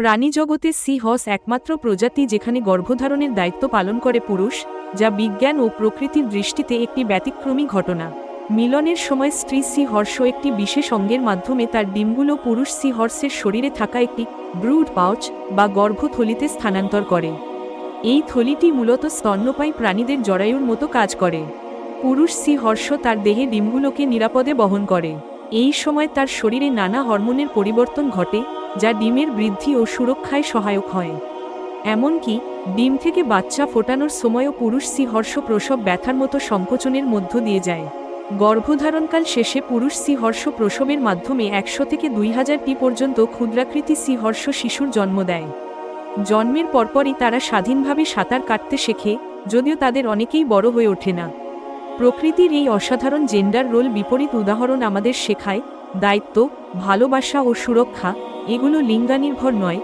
প্রাণীজগতে C horse একমাত্র প্রজাতি যেখানে গর্ভধারণের দায়িত্ব পালন করে পুরুষ, যা বিজ্ঞান ও প্রকৃতির দৃষ্টিতে একটি ব্যতিক্রমী ঘটনা। মিলনের সময় স্ত্রী সি হর্ষ একটি বিশেষ অঙ্গের মাধ্যমে তার ডিমগুলো পুরুষ সি হর্সের শরীরে থাকা একটি ব্রুড পাউচ বা গর্ভথলিতে স্থানান্তর করে। এই থলিটি মূলত স্তন্যপায়ী প্রাণীদের জরায়ুর মতো কাজ করে। পুরুষ সি হর্ষ তার দেহে ডিমগুলোকে নিরাপদে বহন করে। এই সময় তার শরীরে নানা হরমোনের পরিবর্তন ঘটে যা ডিমের বৃদ্ধি ও সুরক্ষায় সহায়ক হয়। এমনকি, ডিম থেকে বাচ্চা ফোটানোর সময়ও পুরুষ সি হর্ষ প্রসব ব্যথার মতো সংকোচনের মধ্য দিয়ে যায়। গর্ভধারণকাল শেষে পুরুষ সি হর্ষ প্রসবের মাধ্যমে একশো থেকে দুই হাজারটি পর্যন্ত ক্ষুদ্রাকৃতি সি হর্ষ শিশুর জন্ম দেয়। জন্মের পরপরই তারা স্বাধীনভাবে সাঁতার কাটতে শেখে, যদিও তাদের অনেকেই বড় হয়ে ওঠে না। প্রকৃতির এই অসাধারণ জেন্ডার রোল বিপরীত উদাহরণ আমাদের শেখায়, দায়িত্ব, ভালোবাসা ও সুরক্ষা, এগুলো লিঙ্গানির্ভর নয়।